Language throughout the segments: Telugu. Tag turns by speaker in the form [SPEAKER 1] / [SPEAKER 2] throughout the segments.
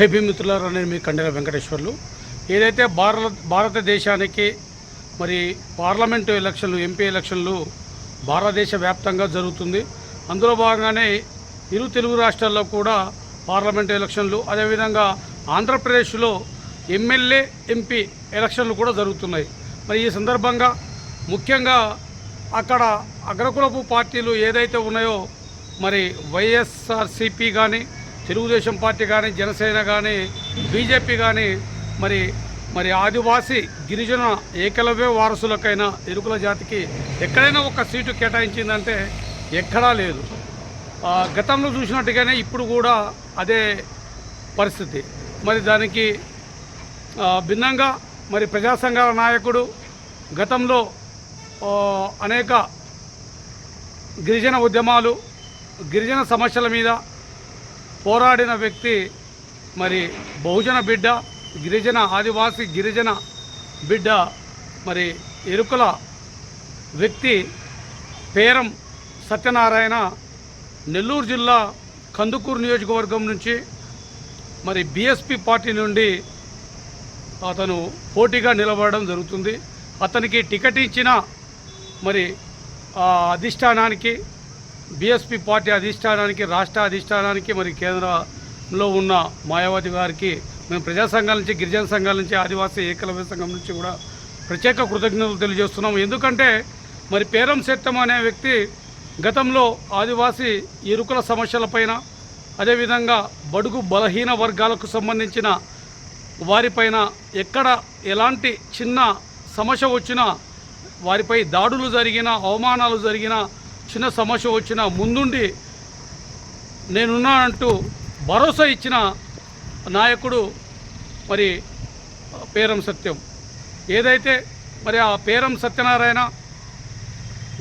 [SPEAKER 1] ఏపీ మిత్రులారా నేను మీ కండెల వెంకటేశ్వర్లు. ఏదైతే భారత భారతదేశానికి మరి పార్లమెంటు ఎలక్షన్లు ఎంపీ ఎలక్షన్లు భారతదేశ వ్యాప్తంగా జరుగుతుంది. అందులో భాగంగానే ఇరు తెలుగు రాష్ట్రాల్లో కూడా పార్లమెంటు ఎలక్షన్లు అదేవిధంగా ఆంధ్రప్రదేశ్లో ఎమ్మెల్యే ఎంపీ ఎలక్షన్లు కూడా జరుగుతున్నాయి. మరి ఈ సందర్భంగా ముఖ్యంగా అక్కడ అగ్రకులపు పార్టీలు ఏదైతే ఉన్నాయో మరి వైఎస్ఆర్సిపి కానీ తెలుగుదేశం పార్టీ కానీ జనసేన కానీ బీజేపీ కానీ మరి మరి ఆదివాసీ గిరిజన ఏకలవ్య వారసులకైనా ఎరుకుల జాతికి ఎక్కడైనా ఒక సీటు కేటాయించిందంటే ఎక్కడా లేదు. గతంలో చూసినట్టుగానే ఇప్పుడు కూడా అదే పరిస్థితి. మరి దానికి భిన్నంగా మరి ప్రజా సంఘాల నాయకుడు గతంలో అనేక గిరిజన ఉద్యమాలు గిరిజన సమస్యల మీద పోరాడిన వ్యక్తి మరి బహుజన బిడ్డ గిరిజన ఆదివాసి గిరిజన బిడ్డ మరి ఎరుకల వ్యక్తి పేరం సత్యనారాయణ నెల్లూరు జిల్లా కందుకూరు నియోజకవర్గం నుంచి మరి బీఎస్పీ పార్టీ నుండి అతను పోటీగా నిలబడడం జరుగుతుంది. అతనికి టికెట్ ఇచ్చిన మరి అధిష్టానానికి బీఎస్పీ పార్టీ అధిష్టానానికి రాష్ట్ర అధిష్టానానికి మరి కేంద్రంలో ఉన్న మాయావతి గారికి మేము ప్రజా సంఘాల నుంచి గిరిజన సంఘాల నుంచి ఆదివాసీ ఏకలవ్య సంఘం నుంచి కూడా ప్రత్యేక కృతజ్ఞతలు తెలియజేస్తున్నాం ఎందుకంటే మరి పేరం శెట్టం అనే వ్యక్తి గతంలో ఆదివాసీ సమస్యల సమస్యలపైన అదేవిధంగా బడుగు బలహీన వర్గాలకు సంబంధించిన వారిపైన ఎక్కడ ఎలాంటి చిన్న సమస్య వచ్చినా వారిపై దాడులు జరిగిన అవమానాలు జరిగినా చిన్న సమస్య వచ్చినా ముందుండి నేనున్నానంటూ భరోసా ఇచ్చిన నాయకుడు మరి పేరం సత్యం. ఏదైతే మరి ఆ పేరం సత్యనారాయణ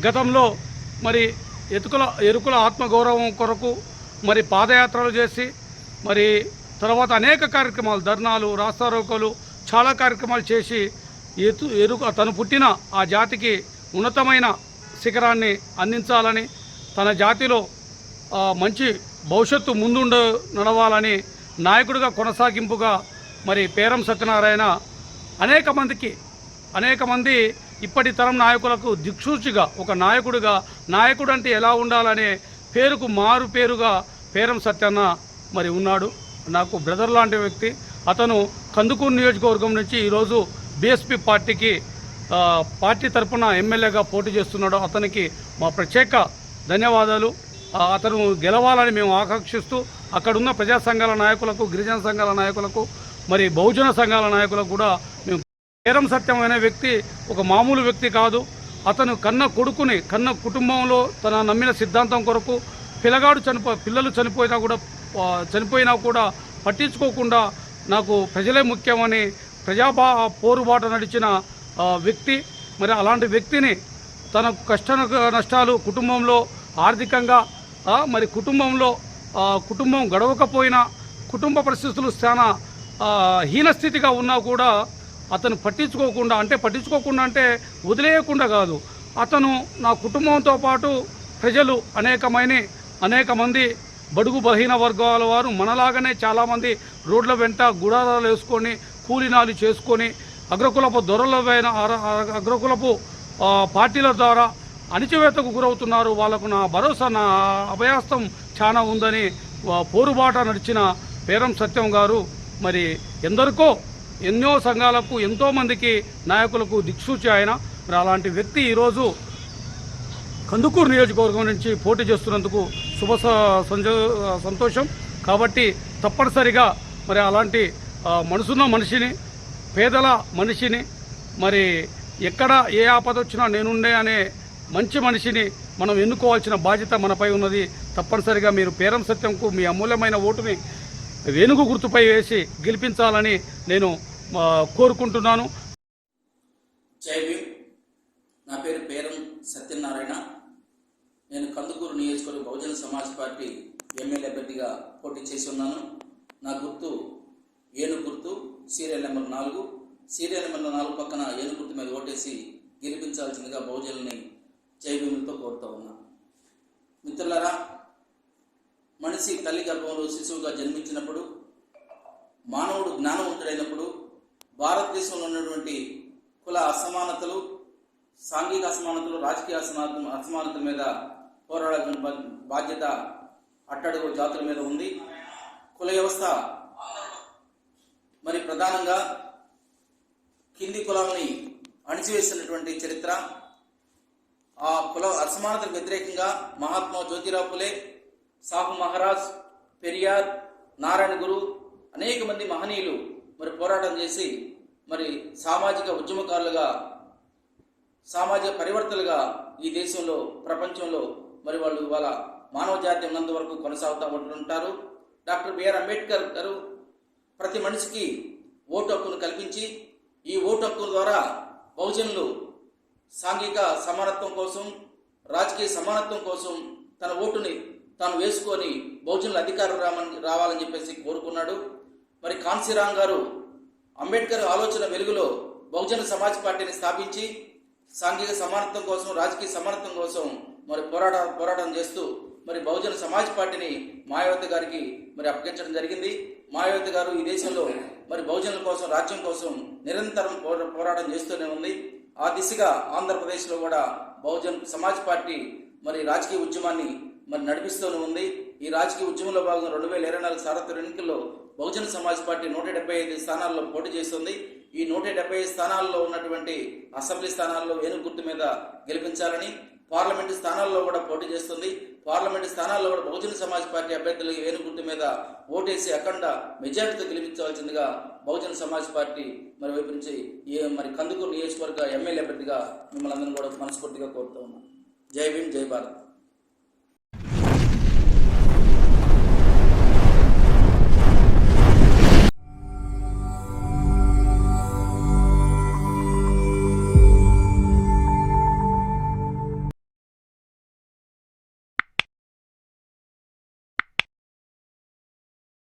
[SPEAKER 1] గతంలో మరి ఎతుకుల ఎరుకుల ఆత్మగౌరవం కొరకు మరి పాదయాత్రలు చేసి మరి తర్వాత అనేక కార్యక్రమాలు ధర్నాలు రాస్తారోకలు చాలా కార్యక్రమాలు చేసి ఎతు ఎరుక తను పుట్టిన ఆ జాతికి ఉన్నతమైన శిఖరాన్ని అందించాలని తన జాతిలో మంచి భవిష్యత్తు ముందుండ నడవాలని నాయకుడిగా కొనసాగింపుగా మరి పేరం సత్యనారాయణ అనేక మందికి అనేక మంది ఇప్పటి తరం నాయకులకు దిక్సూచిగా ఒక నాయకుడిగా నాయకుడు అంటే ఎలా ఉండాలనే పేరుకు మారు పేరుగా పేరం సత్యన్న మరి ఉన్నాడు. నాకు బ్రదర్ లాంటి వ్యక్తి. అతను కందుకూరు నియోజకవర్గం నుంచి ఈరోజు బీఎస్పీ పార్టీకి పార్టీ తరఫున ఎమ్మెల్యేగా పోటీ చేస్తున్నాడు. అతనికి మా ప్రత్యేక ధన్యవాదాలు. అతను గెలవాలని మేము ఆకాంక్షిస్తూ అక్కడున్న ప్రజా సంఘాల నాయకులకు గిరిజన సంఘాల నాయకులకు మరి బహుజన సంఘాల నాయకులకు కూడా మేము పేరం సత్యం అనే వ్యక్తి ఒక మామూలు వ్యక్తి కాదు. అతను కన్న కొడుకుని కన్న కుటుంబంలో తన నమ్మిన సిద్ధాంతం కొరకు పిల్లగాడు చనిపో పిల్లలు చనిపోయినా కూడా చనిపోయినా కూడా పట్టించుకోకుండా నాకు ప్రజలే ముఖ్యమని ప్రజాబా పోరుబాట నడిచిన వ్యక్తి మరి అలాంటి వ్యక్తిని తన కష్ట నష్టాలు కుటుంబంలో ఆర్థికంగా మరి కుటుంబంలో కుటుంబం గడవకపోయినా కుటుంబ పరిస్థితులు చాలా హీనస్థితిగా ఉన్నా కూడా అతను పట్టించుకోకుండా అంటే పట్టించుకోకుండా అంటే వదిలేయకుండా కాదు. అతను నా కుటుంబంతో పాటు ప్రజలు అనేకమైన అనేక మంది బడుగు బలహీన వర్గాల వారు మనలాగానే చాలామంది రోడ్ల వెంట గుడారాలు వేసుకొని కూలినాలు చేసుకొని అగ్రకులపు దొరలవైన అగ్రకులపు పార్టీల ద్వారా అణిచివేతకు గురవుతున్నారు. వాళ్ళకు నా భరోసా నా అభయాస్తం చాలా ఉందని పోరుబాట నడిచిన పేరం సత్యం గారు. మరి ఎందరికో ఎన్నో సంఘాలకు ఎంతోమందికి నాయకులకు దిక్సూచి ఆయన. మరి అలాంటి వ్యక్తి ఈరోజు కందుకూరు నియోజకవర్గం నుంచి పోటీ చేస్తున్నందుకు శుభ స- సంతోషం. కాబట్టి తప్పనిసరిగా మరి అలాంటి మనసున్న మనిషిని పేదల మనిషిని మరి ఎక్కడ ఏ ఆపద వచ్చినా నేనుండే అనే మంచి మనిషిని మనం ఎన్నుకోవాల్సిన బాధ్యత మనపై ఉన్నది. తప్పనిసరిగా మీరు పేరం సత్యంకు మీ అమూల్యమైన ఓటుని వేణుగు గుర్తుపై వేసి గెలిపించాలని నేను కోరుకుంటున్నాను.
[SPEAKER 2] నా పేరు పేరం సత్యనారాయణ. నేను కందుకూరు నియోజకవర్గ బహుజన సమాజ్ పార్టీ ఎమ్మెల్యే అభ్యర్థిగా పోటీ చేసి ఉన్నాను. నా గుర్తు ఏను గుర్తు సీరియల్ నెంబర్ నాలుగు. సీరియల్ నెంబర్ నాలుగు పక్కన ఏనుగుర్తి మీద ఓటేసి గెలిపించాల్సిందిగా బహుజనుల్ని జై కోరుతూ కోరుతా ఉన్నా. మిత్రులారా మనిషి తల్లి గర్భంలో శిశువుగా జన్మించినప్పుడు మానవుడు జ్ఞానవంతుడైనప్పుడు భారతదేశంలో ఉన్నటువంటి కుల అసమానతలు సాంఘిక అసమానతలు రాజకీయ అసమానత అసమానతల మీద పోరాడాల్సిన బా- బాధ్యత అట్టడుగు జాతుల మీద ఉంది. కుల వ్యవస్థ మరి ప్రధానంగా కింది కులాలని అణిచివేసినటువంటి చరిత్ర ఆ కుల అసమానతకు వ్యతిరేకంగా మహాత్మా జ్యోతిరావు పులే సాహు మహారాజ్ పెరియార్ నారాయణ గురు అనేక మంది మహనీయులు మరి పోరాటం చేసి మరి సామాజిక ఉద్యమకారులుగా సామాజిక పరివర్తనలుగా ఈ దేశంలో ప్రపంచంలో మరి వాళ్ళు వాళ్ళ మానవ జాతి ఉన్నంత వరకు కొనసాగుతూ ఉంటుంటారు డాక్టర్ బిఆర్ అంబేద్కర్ గారు ప్రతి మనిషికి ఓటు హక్కును కల్పించి ఈ ఓటు హక్కు ద్వారా బహుజనులు సాంఘిక సమానత్వం కోసం రాజకీయ సమానత్వం కోసం తన ఓటుని తాను వేసుకొని బహుజనుల అధికారం రామని రావాలని చెప్పేసి కోరుకున్నాడు. మరి కాన్సీరామ్ గారు అంబేద్కర్ ఆలోచన వెలుగులో బహుజన సమాజ్ పార్టీని స్థాపించి సాంఘిక సమానత్వం కోసం రాజకీయ సమానత్వం కోసం మరి పోరాట పోరాటం చేస్తూ మరి బహుజన సమాజ్ పార్టీని మాయావతి గారికి మరి అప్పగించడం జరిగింది. మాయావతి గారు ఈ దేశంలో మరి బహుజనుల కోసం రాజ్యం కోసం నిరంతరం పోరాటం చేస్తూనే ఉంది. ఆ దిశగా ఆంధ్రప్రదేశ్లో కూడా బహుజన్ సమాజ్ పార్టీ మరి రాజకీయ ఉద్యమాన్ని మరి నడిపిస్తూనే ఉంది. ఈ రాజకీయ ఉద్యమంలో భాగంగా రెండు వేల ఇరవై నాలుగు సార్వత్రిక ఎన్నికల్లో బహుజన సమాజ్ పార్టీ నూట డెబ్బై ఐదు స్థానాల్లో పోటీ చేస్తుంది. ఈ నూట డెబ్బై ఐదు స్థానాల్లో ఉన్నటువంటి అసెంబ్లీ స్థానాల్లో ఏనుగు గుర్తు మీద గెలిపించాలని పార్లమెంటు స్థానాల్లో కూడా పోటీ చేస్తుంది. పార్లమెంటు స్థానాల్లో కూడా బహుజన సమాజ్ పార్టీ అభ్యర్థులు ఏనుగుర్తు మీద ఓటేసి అఖండ మెజార్టీతో గెలిపించవలసిందిగా బహుజన సమాజ్ పార్టీ మరి వైపు నుంచి ఏ మరి కందుకూరు నియోజకవర్గ ఎమ్మెల్యే అభ్యర్థిగా మిమ్మల్ని అందరినీ కూడా మనస్ఫూర్తిగా కోరుతూ ఉన్నాం. జై భీమ్ జై భారత్.